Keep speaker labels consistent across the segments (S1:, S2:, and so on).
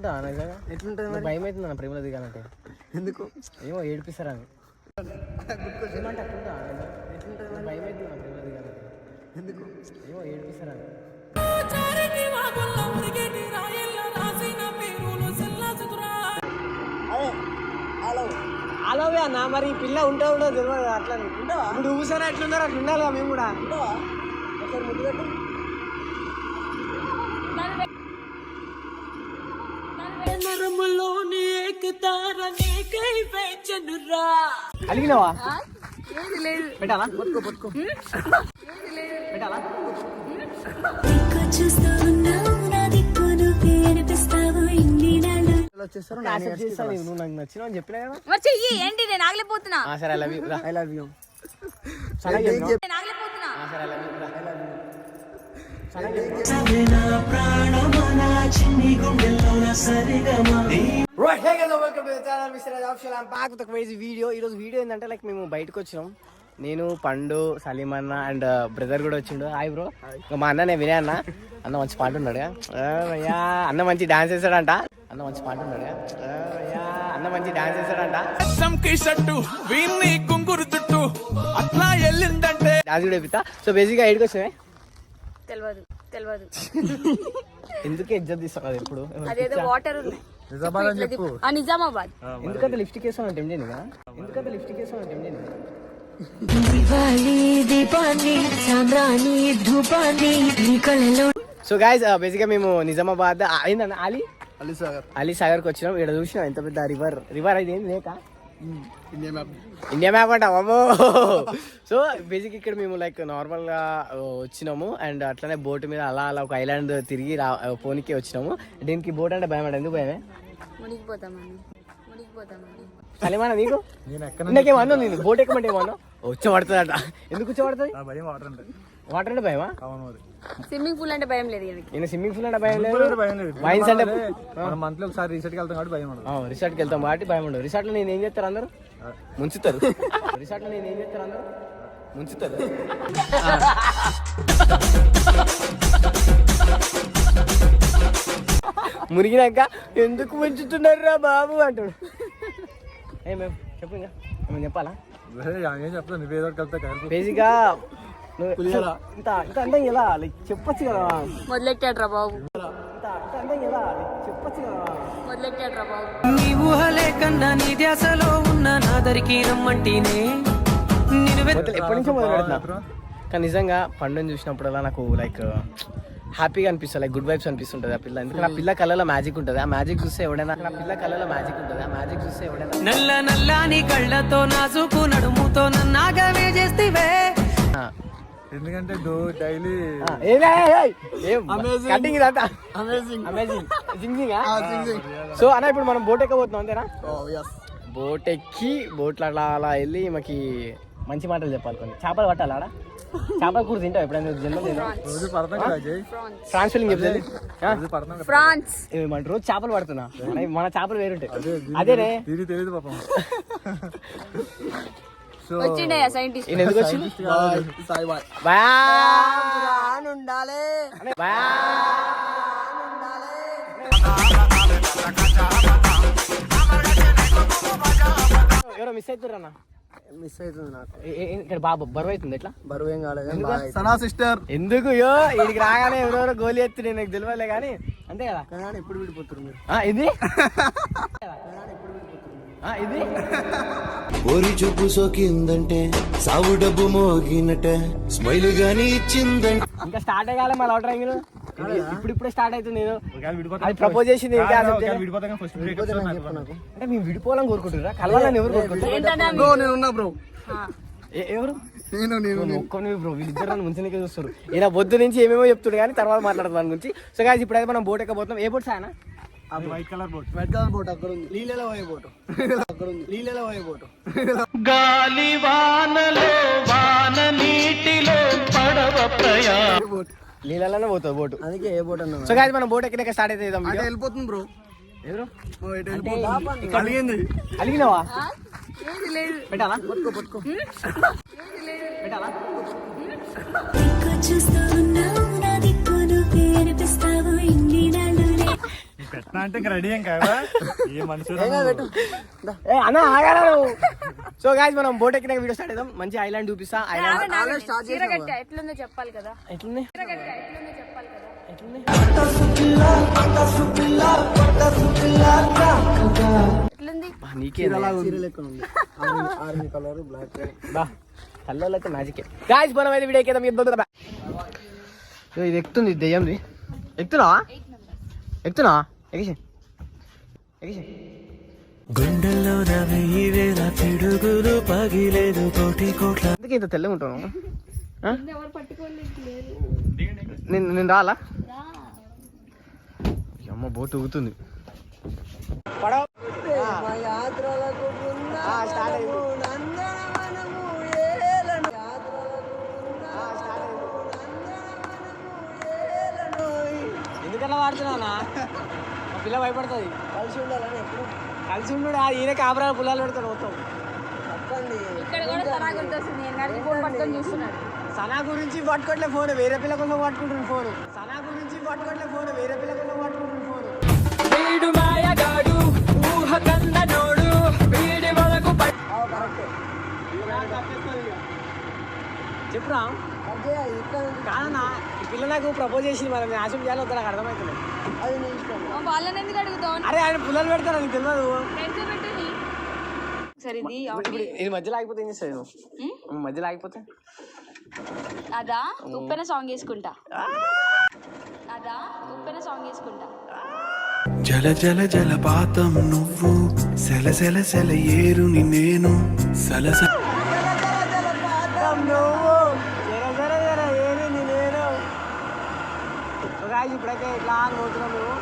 S1: నిజంగా
S2: ఎట్లుంటది
S1: భయం అవుతుంది నా ప్రేమలో దిగాలంటే.
S2: ఎందుకు?
S1: ఏమో ఏమంటే అట్లుంటా ఎట్లుంటుంది భయం అవుతుంది నా ప్రేమలో దిగాలంటే.
S2: ఎందుకు?
S1: ఏమో ఏడిపిస్తారని అలాగే అన్న మరి ఈ పిల్ల ఉంటా ఉండదు తెలియదు అట్లా ఇప్పుడు ఊసారా ఎట్లున్నారో అట్లా ఉండాలి మేము కూడా. ఒకసారి ముద్దు పెట్టు. అలిగినావా
S3: ఏది లేదు.
S1: పెట్టాలా పట్టుకో పట్టుకో పెట్టాలా
S4: చూస్తూ ఉన్నావు నా దిక్కును పేరిపిస్తావు ఇన్ని నాళ్ళు.
S2: వచ్చేస్తారు
S1: యాక్సెప్ట్ చేస్తాను నువ్వు నాకు నచ్చినావు అని చెప్పినా కదా?
S3: మరి చెయ్యి ఏంటి నేను ఆగలేకపోతున్నా?
S1: ఆ, సరే ఐ లవ్ యూ రా.
S2: ఐ లవ్ యూ
S1: సరే చెప్పు.
S3: నేను ఆగలేకపోతున్నా.
S1: ఆ, సరే ఐ లవ్ యూ రా. ఐ లవ్ యూ సరే వీడియో ఈ రోజు వీడియో ఏంటంటే లైక్ మేము బయటకు వచ్చినాం. నేను పండు సలీం అన్న అండ్ బ్రదర్ కూడా వచ్చిండు. హాయ్ బ్రో ఇంకా మా అన్న నేను వినే అన్న. అన్న మంచి పాట ఉన్నాడు అయ్యా అన్న మంచి డాన్స్ చేస్తాడంట. అన్న మంచి పాట ఉన్నాడు అయ్యా అన్న మంచి డాన్స్
S5: సంకి షట్టు వీన్ని కుంగురు చుట్టూ అట్లా వెళ్ళిందంటే
S1: డాన్స్ కూడా సో బేసిక్గా ఎయిడ్కి వచ్చినాయి
S3: తెలియదు తెలియదు
S1: ఎందుకు ఇజ్జత్ తీస్తావు ఎప్పుడు
S3: అదేదో వాటర్ ఉన్నాయి ఇట్లా తిప్పు. ఆ నిజామాబాద్.
S1: ఎందుకంటే లిఫ్ట్ టెంప్ చేయను కదా ఎందుకంటే లిఫ్ట్ కదా
S4: దీపాన్ని సాంబ్రాణి ధూపాన్ని నీ
S1: సో గాయస్ బేసిక్గా మేము నిజామాబాద్ ఆ, ఏందన్న అలీ?
S2: అలీ సాగర్.
S1: అలీ సాగర్కి వచ్చినాం. ఇక్కడ చూసినాం ఎంత పెద్ద రివర్ రివర్ అయితే ఏంది లేక?
S2: ఇండియా మ్యాప్
S1: ఇండియా మ్యాప్ అంట అమ్మో. సో బేసిక్ ఇక్కడ మేము లైక్ నార్మల్గా వచ్చినాము. అండ్ అట్లనే బోట్ మీద అలా అలా ఒక ఐలాండ్ తిరిగి రా పోనీకి వచ్చినాము. దీనికి బోట్ అంటే భయం అంట ఎందుకు భయమే? సలేమానా నీకు? ఇందాకేమన్నా నేను బోట్ ఎక్కమంటే ఏమన్నా వచ్చి పడుతుందట ఎందుకు వచ్చి పడుతుంది
S2: వాటర్ అంటే
S1: భయమా?
S2: అవును మరి.
S3: స్విమ్మింగ్ పూల్ అంటే భయం లేదు ఈయనకి.
S1: నేను స్విమ్మింగ్ పూల్ అంటే భయం లేదు?
S2: భయం లేదు.
S1: వైన్స్ అంటే
S2: మనం మంత్లీ ఒకసారి రీసెట్కి వెళ్తాం కాబట్టి భయం ఉండదు.
S1: రిసార్ట్కి వెళ్తాం కాబట్టి భయం ఉండదు. రిసార్ట్లో నేను ఏం చేస్తారు అందరూ? ముంచుతారు. రిసార్ట్లో నేను ఏం చేస్తారు అందరూ? ముంచుతారు. మురిగినాక ఎందుకు ముంచుతున్నారు రా బాబు అంటాడు. ఏ మేము చెప్పు ఇంకా. ఏమైనా చెప్పాలా?
S2: ఏం చెప్తాను నువ్వు ఏదో ఒకటి వెళ్తా కలిపి
S1: బేసిక్గా ఇంత ఇంత అందం ఎలా చెప్పొచ్చు కదా.
S3: మొదలెట్టాడు రా బాబు?
S6: నీ ఊహలే కన్నా నీ ధ్యాసలో ఉన్న నాదరికి రమ్మంటేనే నేను
S1: ఎప్పటి నుంచో మొదలు పెడుతున్నా? కానీ నిజంగా పండుని చూసినప్పుడల్లా నాకు లైక్ హ్యాపీగా అనిపిస్తుంది లైక్ గుడ్ వైబ్స్ అనిపిస్తుంటది ఆ పిల్ల. ఎందుకంటే ఆ పిల్ల కళ్ళలో మ్యాజిక్ ఉంటుంది. ఆ మ్యాజిక్ చూస్తే ఎవడైనా ఆ పిల్ల కళ్ళలో మ్యాజిక్ ఉంటుంది. ఆ మ్యాజిక్ చూస్తే ఎవడైనా
S6: నల్ల నల్లాని కళ్ళతో నాజుకు నడుముతో నన్నాగవే చేస్తేవే.
S1: ఆ,
S2: ఎందుకంటే డో డైలీ
S1: కటింగ్ ఇదంతా. అమేజింగ్ అమేజింగ్ జింగ్ సో అన్న ఇప్పుడు మనం బోట్ ఎక్కబోతున్నాం అంతేనా? బోట్ ఎక్కి బోట్లో అలా అలా వెళ్ళి మాకి మంచి మాటలు చెప్పాలి కొన్ని. చేపలు పట్టాలి ఆడ? చేపల కూర తింటావు ఎప్పుడైనా ఫ్రాన్స్.
S3: ఫ్రాన్స్
S1: ఏమంటారు రోజు చేపలు పడుతున్నా. మన- మన చేపలు వేరుంటాయి. అదేనే?
S2: తిరిగి తెలియదు పాపం.
S3: వచ్చిండయా సైంటిస్ట్
S1: ఈయన ఎందుకు వచ్చింది
S2: సాయి బాయ్.
S1: బయా
S2: ఉండాలి
S1: అనే బయా ఎవరో మిస్
S2: మిస్ అవుతుంది నాకు.
S1: ఇక్కడ బాబు బరువు అవుతుంది ఎట్లా?
S2: బరువు ఏం కాలేదు సనా సిస్టర్.
S1: ఎందుకు? యో వీడికి రాగానే ఎవరెవరో గోలి ఎత్తుడు నాకు తెలియలే కానీ. అంతే కదా?
S2: కానీ ఎప్పుడు విడిపోతారు మీరు.
S1: ఆ, ఇది ఆ, ఇది?
S7: ఓరి చూపు సోకిందంటే సావు డబ్బు మోగినట్టే స్మైల్ గాని ఇచ్చిందంటే.
S1: ఇంకా స్టార్ట్ అయ్యాలి మా లవ్ ఇప్పుడు ఇప్పుడే స్టార్ట్ అవుతుంది నేను అది ప్రపోజ్ చేసింది అంటే మేము విడిపోవాలని కోరుకుంటున్నారా కలవాలని ఎవరు కోరుకుంటారు
S3: ఏంటన్నా
S2: బ్రో నేను ఉన్నా బ్రో.
S1: ఏ- ఎవరు?
S2: నేను నేను
S1: ఒక్కని బ్రో. వీళ్ళిద్దరు నన్ను ముంచునికే చూస్తారు ఈయన బొద్దు నుంచి ఏమేమో చెప్తుడు కానీ తర్వాత మాట్లాడతాం దాని గురించి. సో గాయస్ ఇప్పుడైతే మనం బోట్ ఎక్కబోతున్నాం. ఏ బోట్ సాయన?
S2: White colour boat. White colour boat. అక్కడ ఉంది. నీళ్ళలో పోయే బోట్. అక్కడ ఉంది. నీళ్ళలో పోయే బోట్.
S5: గాలి వానలో వాన నీటిలో పడవ ప్రయా
S2: బోట్?
S1: నీళ్ళలోనే పోతుంది బోటు.
S2: అందుకే ఏ బోట్ అన్నా
S1: సో గాయస్ మనం బోట్ ఎక్కినాక స్టార్ట్ అయితే
S2: అంటే వెళ్ళిపోతుంది బ్రో
S1: ఎవరు?
S2: కలిగింది
S1: అలిగినావా?
S3: ఏది లేదు.
S1: పెట్టాలా?
S2: పట్టుకో పట్టుకో.
S1: పెట్టాలా?
S4: దిక్కు చూస్తూ ఉన్నావు నా దిక్కును పేరిపిస్తావు ఇన్ని నాళ్ళు
S2: పెట్టినా అంటే ఇంకా రెడీ ఏం కదా ఏ మనుషులు
S8: ఏ అన్న ఆగారా నువ్వు సో గాయస్ మనం బోట్ ఎక్కిన వీడియో స్టార్ట్ చేద్దాం మంచి ఐలాండ్ చూపిస్తా ఐలాండ్
S3: ఎట్లుందో చెప్పాలి కదా
S8: ఎట్లుంది
S3: చీర కట్ట ఎట్లుందో చెప్పాలి కదా
S8: ఇది ఎక్కుతుంది దెయ్యంది ఎక్కుతున్నావా ఎక్కుతున్నావా ఎగిసి. ఎగిసి.
S6: గుండెల్లో వెయ్యి వేల పిడుగులు పగిలేదు కోటి కోట్ల.
S8: అందుకే ఇంత తెల్లగా ఉంటాను? నేను నేను రాలా? అమ్మ బోట్ ఊగుతుంది. ఎందుకలా వాడుతున్నావునా మా పిల్ల భయపడుతుంది.
S2: కలిసి ఉండాలని ఎప్పుడు?
S8: కలిసి ఉండు ఈయన కెమెరా పుల్లాలు పెడతాడు మొత్తం.
S3: ఇక్కడ కూడా ఫోన్ పట్టుకొని చూస్తున్నాడు.
S8: సనా గురించి పట్టుకోవట్లే ఫోన్ వేరే పిల్ల కోసం పట్టుకుంటున్న ఫోన్. సనా గురించి పట్టుకోవట్లే ఫోన్ వేరే పిల్ల కోసం పట్టుకుంటున్న ఫోన్.
S6: వీడు మాయగాడు ఊహ కందనోడు వీడి వరకు
S8: చెప్పురా?
S2: అదే ఇక్కడ
S8: కాదన్నా ఈ పిల్ల నాకు ప్రపోజ్ చేసింది మరి నేను ఆశం చేయాలి నాకు అర్థమవుతుంది
S3: వాళ్ళని ఎందుకు అడుగుతావు?
S8: అరే ఆయన పుల్లలు పెడతాను నీకు తెలియదు.
S3: ఫ్రెండ్స్ పెట్టని సరే ఇది
S8: ఇప్పుడు ఇది మధ్యలో ఆగిపోతే ఏం చేస్తావు నువ్వు? మధ్యలో ఆగిపోతే?
S3: అదా? ఉప్పెన సాంగ్ వేసుకుంటా అదా? ఉప్పెన సాంగ్ వేసుకుంటా
S7: జల జల జలపాతం నువ్వు. సెల సెల సెల ఏరుని నేను. సలస
S8: సో guys, ఇప్పుడైతే ఇట్లా అని పోతున్నాం మేము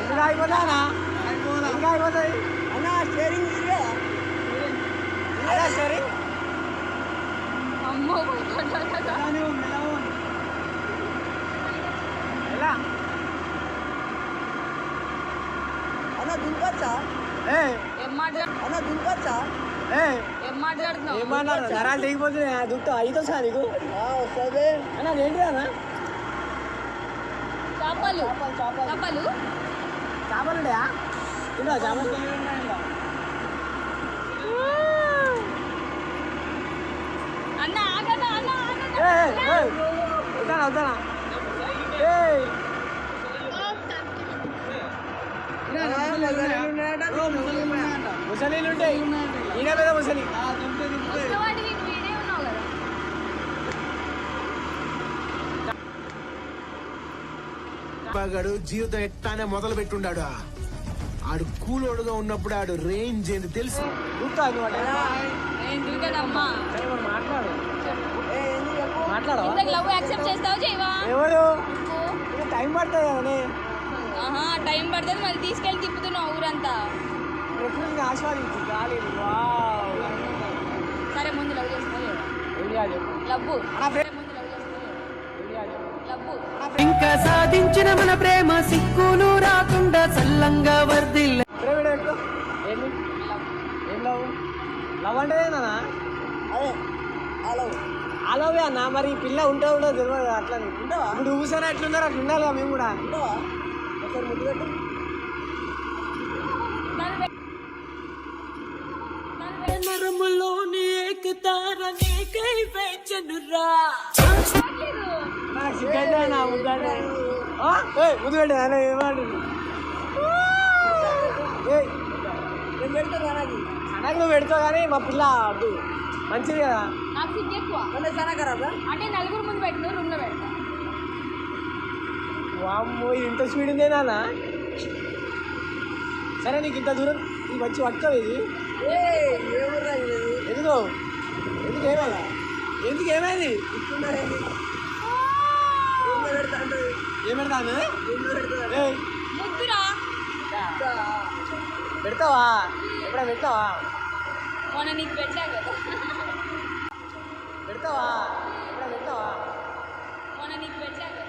S8: ఎందుకు ఆగిపోతానా ఎందుకు ఆగిపోతుంది
S2: అన్న స్టేరింగ్
S8: అదే సరే
S3: అమ్మో
S8: ఎలా
S2: అన్న దింపచ్చా
S8: ఏ
S3: ఏం మాట్లాడు
S2: అన్న దింపచ్చా
S8: ఏ?
S3: ఏం మాట్లాడుతున్నావు?
S8: ఏమన్నారు నరాలు దిగిపోతున్నాయి దుక్తో ఐదు వచ్చా నీకు
S2: వస్తుంది.
S8: అన్న ఏంటి అన్న?
S3: చేపలు. చేపలు
S8: చేపలు. తిన్నా చేపలు?
S3: అన్న ఆగదా అన్న ఆగదా
S8: ఏ ఏ, ఏ. వద్దానా వద్దానా ఏయ్ ముసలీలు ఉంటాయి ఈయన ముసలి
S9: జీవితం ఎట్టానే మొదలు పెట్టుండాడు. ఆడు కూలోడుగా ఉన్నప్పుడు ఆడు రేంజ్ ఏంది తెలుసు?
S8: చూస్తా అనమాట
S3: నేను దిగదమ్మా
S8: మాట్లాడు. మాట్లాడవా
S3: ఇంతకు లవ్ యాక్సెప్ట్ చేస్తావు చేయవా?
S8: ఎవరు? టైం పడుతుంది
S3: టైం పడుతుంది మరి తీసుకెళ్ళి తిప్పుతున్నావు ఊరంతా.
S8: ప్రకృతిని ఆస్వాదించు గాలి వావ్.
S3: సరే ముందు లవ్ లవ్
S6: ఇంకా సాధించిన మన ప్రేమ సిక్కులు రాకుండా చల్లంగా వర్దిల్ల
S8: లవ్. లవ్? అంటే ఏందన్నా?
S2: అదే హలో
S8: అలాగే అన్న. మరి పిల్ల ఉంటే ఉండదు తెలియదు అట్లా
S2: ఉండవా?
S8: ఇప్పుడు ఊసానే ఎట్లున్నారు అట్లా ఉండాలి కదా మేము కూడా.
S2: ఉండవా? ఒకసారి ముద్దు పెట్టు
S3: నన్ను పె- నన్ను పె-
S6: నరములోని ఏకతార నీకై వేచనురా
S8: నాకు సిగ్గైతే నా ముద్దంటే ఆ? ఏయ్, ముద్దు పెట్టే ఆయన ఏమంటుంది ఏయ్
S2: నేను పెడతాను నాకు
S8: సడన్ నువ్వు పెడతావు కానీ మా పిల్ల వద్దు మంచిది కదా?
S3: నాకు సిగ్గు ఎక్కువ.
S2: అంటే చాలా ఖరాబా?
S3: అంటే నలుగురు ముందు పెట్టు రూమ్లో పెడతా.
S8: వామ్మో ఇది ఇంత స్పీడ్ ఉందే నాన్న? సరే నీకు ఇంత దూరం ఇది మంచి పట్టుకోవు ఇది? ఎందుకు ఎందుకు ఏమైంది ఎందుకు ఏమైంది
S2: ఇట్లున్నా ఏంది రూమ్లో పెడతా అంటే
S8: ఏం పెడతాను
S2: రూమ్లో పెడతా
S8: ఏయ్,
S3: ముద్దురా
S8: పెడతావా ఎప్పుడైనా పెడతావా
S3: మొన్న నీకు పెట్టా కదా
S8: పెడతావా ఎప్పుడైనా పెడతావా
S3: మొన్న నీకు పెట్టా కదా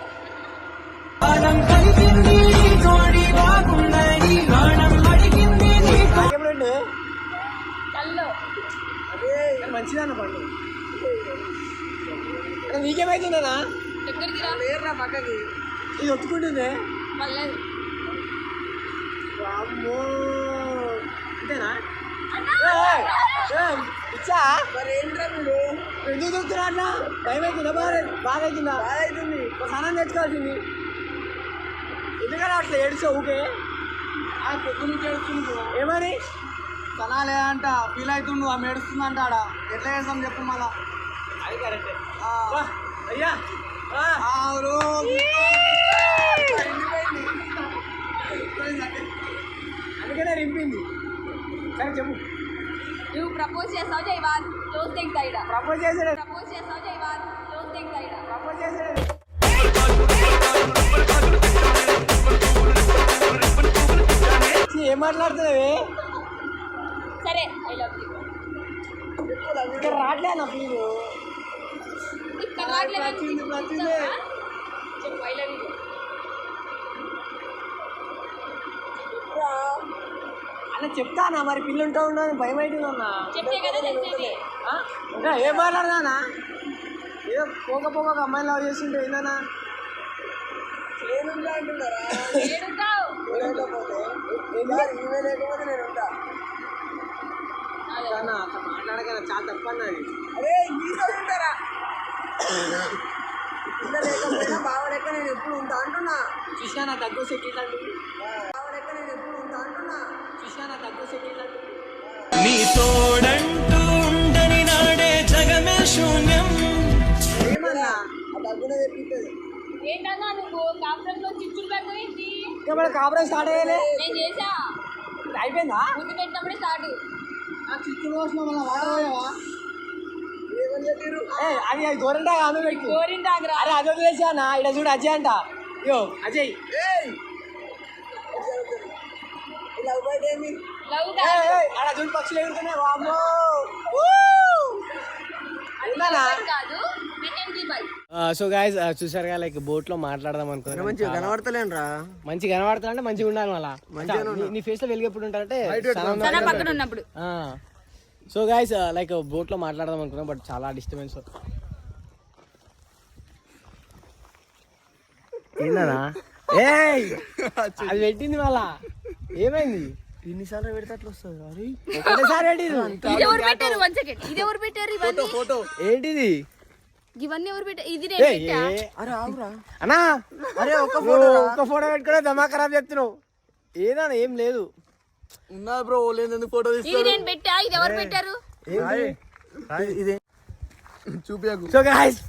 S8: నాకెప్పుడు ఉండు?
S3: కల్లో
S8: పండు అరే నీకేమైతుందనా
S2: లేరురా పక్కకి. ఇది ఒత్తుకుంటుంది? అమ్మో
S1: అంతేనా?
S2: ఇచ్చా మరి ఏంట్రా మీరు ఎందుకు అన్న భయం అవుతుందా బాగా బాగా అవుతుందా బాగా అవుతుంది ఒక సనం తెచ్చుకోవాల్సింది ఎందుకని అట్లా ఏడుచా ఊకే? ఆ ఏమని? సనాలే అంట ఫీల్ అవుతుండు ఆమె ఏడుస్తుందంట ఆడ. ఎట్లా చేస్తాం చెప్పు మళ్ళా. అది కరెక్ట్. అయ్యా అందుకనే రింపింది. సరే చెప్పు.
S3: నువ్వు ప్రపోజ్ చేస్తావు జైవాన్. క్లోజ్ తెగుతా ఇడ.
S2: ప్రపోజ్ చేసాడు
S3: ప్రపోజ్ చేస్తావు జైవాన్. క్లోజ్ తెగుతా ఇడ.
S2: ప్రపోజ్ చేసాడు ఏం మాట్లాడుతున్నావే? ఇక్కడ రావట్లే నా అన్న చెప్తానా మరి పిల్లు ఉంటా ఉండని భయం అవుతుందన్నా ఆ? ఇంకా ఏం మాట్లాడదానా ఏదో పోక పోక ఒక అమ్మాయిని లవ్ చేస్తుంటే ఏందన్నా?
S3: ఏడుతావు
S2: అన్న అట్లా మాట్లాడక చాలా తప్ప అన్నది. చూసినా నా దగ్గర సెటిల్ అంటుంది చూసినా నా దగ్గర సెటిల్ అంటుంది
S6: నీ తోడంటూ ఉండని నాడే జగమే శూన్యం.
S3: ఏంటన్నా నువ్వు కాపురం లో చిచ్చులు పెట్టుకుంది
S2: ఇంకా మన కాపురం స్టార్ట్ అయ్యలే?
S3: నేను చేసా
S2: అయిపోయిందా?
S3: ముందు పెట్టినప్పుడే స్టార్ట్
S2: ఆ చిచ్చు కోసం మన ఏ, అది అది గోరంటా కాదు పెట్టి అరే అది వదిలేసా అన్న ఇక్కడ చూడు అజయ్ అంట. యో అజయ్.
S3: లవ్
S2: చూడు పక్షులు ఎగురుతున్నాయి. వామ్మో?
S3: కాదు.
S1: సో గాయస్ చూసారుగా లైక్ బోట్లో మాట్లాడదాం అనుకున్నాను. మంచిగా
S2: కనబడతలేనురా.
S1: మంచిగా కనబడుతున్నా అంటే మంచిగా ఉండాలి మళ్ళా. నీ- ఫేస్లో వెలుగు ఎప్పుడు ఉంటారంటే
S3: తన పక్కన ఉన్నప్పుడు.
S1: సో గాయస్ లైక్ బోట్లో మాట్లాడదాం అనుకున్నాం బట్ చాలా డిస్టర్బెన్స్ ఏందనా ఏయ్! అది పెట్టింది మళ్ళా. ఏమైంది?
S2: ఎన్నిసార్లు పెడితే అట్లా వస్తుంది
S1: ఒకటేసారి
S3: ఇది ఎవరు పెట్టారు?
S1: ఏంటిది?
S3: ఇవన్నీ ఎవరు ఇది నేను పెట్టా?
S2: ఆగురా.
S1: అన్నా
S2: అరే ఒక
S1: ఫోటో ఒక్క ఫోటో పెట్టుకునే దమా ఖరాబ్ చెప్తున్నావు ఏదన్నా ఏం లేదు.
S2: ఉన్నా బ్రో లేదు ఎందుకు ఫోటో
S3: ఇది నేను పెట్టా? ఇది ఎవరు పెట్టారు?
S2: ఇదే చూపియకు.
S1: సో గాయస్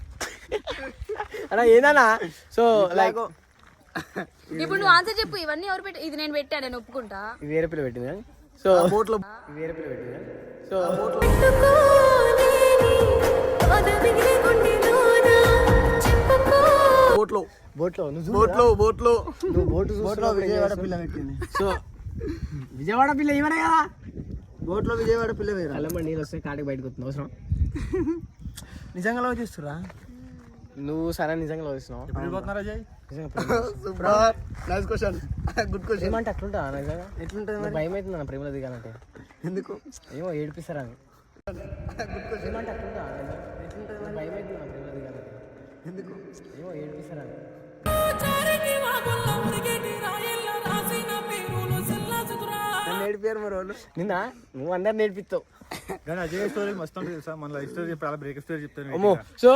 S1: అన్నా ఏదన్నా? సో లైక్
S3: ఇప్పుడు నువ్వు ఆన్సర్ చెప్పు. ఇవన్నీ ఎవరు పెట్టారు ఇది నేను పెట్టా నేను ఒప్పుకుంటా.
S1: వేరే పిల్ల పెట్టింది? సో
S2: బోట్లో
S1: వేరే పిల్ల పెట్టింది? సో
S2: బోట్లో.
S1: బోట్లో నువ్వు
S2: బోట్లో బోట్లో.
S1: నువ్వు బోటు
S2: బోట్లో విజయవాడ పిల్ల పెట్టింది.
S1: సో విజయవాడ పిల్ల ఇవనే కదా?
S2: బోట్లో విజయవాడ పిల్ల వేరా?
S1: కళ్ళమ్మ నీళ్ళు వస్తే కాటికి బయటకు వస్తుంది అవసరం?
S2: నిజంగా లవ్ చేస్తురా
S1: నువ్వు సరే నిజంగా.
S2: Super nice question good question
S1: ఏమంటే అట్లుంటా నిజంగా?
S2: ఎట్లుంటది
S1: భయం అవుతుంది నా ప్రేమలో దిగాలంటే.
S2: ఎందుకు?
S1: ఏమో ఏడిపిస్తారా అని ఏమంటే అట్లుంటా ఎట్లుంటుంది భయం అవుతుంది నా ప్రేమలో దిగాలంటే.
S2: ఎందుకు?
S1: ఏమో
S2: ఏడిపోయారు మరి వాళ్ళు?
S1: నిన్న నువ్వు అందరు నేర్పిస్తావు
S10: కానీ అజయ్ స్టోరీ మస్తు ఉంటుంది సార్ మన లైఫ్ స్టోరీ అలా బ్రేక్ స్టోరీ చెప్తాను
S1: సో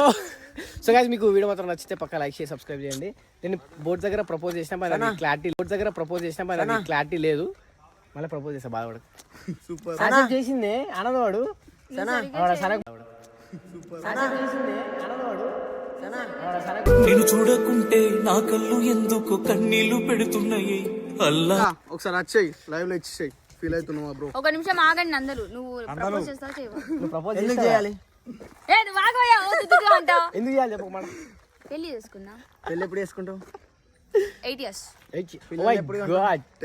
S1: సో గాయస్ మీకు వీడియో మాత్రం నచ్చితే పక్క లైక్ చేసి సబ్స్క్రైబ్ చేయండి. నేను బోర్డు దగ్గర ప్రపోజ్ చేసిన పని క్లారిటీ బోర్డు దగ్గర ప్రపోజ్ చేసిన పని క్లారిటీ లేదు. మళ్ళీ ప్రపోజ్ చేస్తా బాధపడు
S2: సూపర్.
S1: చేసిందే ఆనందవాడు. చేసిందే వాడు సనగ
S6: నేను చూడకుంటే నా కళ్ళు ఎందుకు కన్నీళ్ళు పెడుతున్నాయి? అల్లా.
S2: ఒకసారి వచ్చేయి లైవ్లో ఇచ్చేయి ఫీల్ అవుతున్నావా బ్రో
S3: ఒక నిమిషం ఆగండి అందరూ. నువ్వు ప్రపోజ్ చేస్తావు చేయవు?
S1: నువ్వు ప్రపోజ్
S2: ఎందుకు
S1: చేయాలి?
S3: ఏ నువ్వు ఆగోయా ఓ తుత్తుగా అంటావు
S1: ఎందుకు చేయాలి చెప్పు మాట
S3: పెళ్ళి చేసుకున్నా
S2: పెళ్ళి ఎప్పుడు చేసుకుంటావు?
S3: ఎయిట్ ఇయర్స్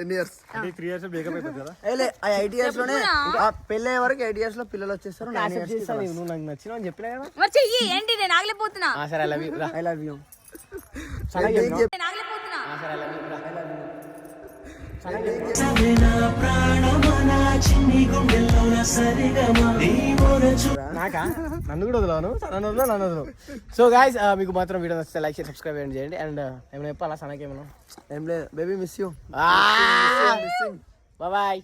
S2: ఇయర్స్
S10: ఇయర్స్
S2: ఆ ఎయిట్ ఇయర్స్ పెళ్ళి అయ్యే వరకు ఎయిట్ ఇయర్స్లో పిల్లలు వచ్చేస్తారు ఇయర్స్
S1: నువ్వు నాకు నచ్చినావు అని చెప్పినా కదా?
S3: మరి చెయ్యి ఏంటి నేను ఆగలేకపోతున్నా?
S1: సరే I love you
S2: I love you
S1: సరే ఐ లవ్ యూ నాకా? నన్ను కూడా వదలను నన్ను నన్ను వదలు. సో గాయస్ మీకు మాత్రం వీడియో నచ్చితే లైక్ చేసి సబ్స్క్రైబ్ చేయండి. అండ్ ఏమైనా చెప్పాలా? సనకేమన్నా?
S2: ఏం లేదు. Baby miss you
S1: bye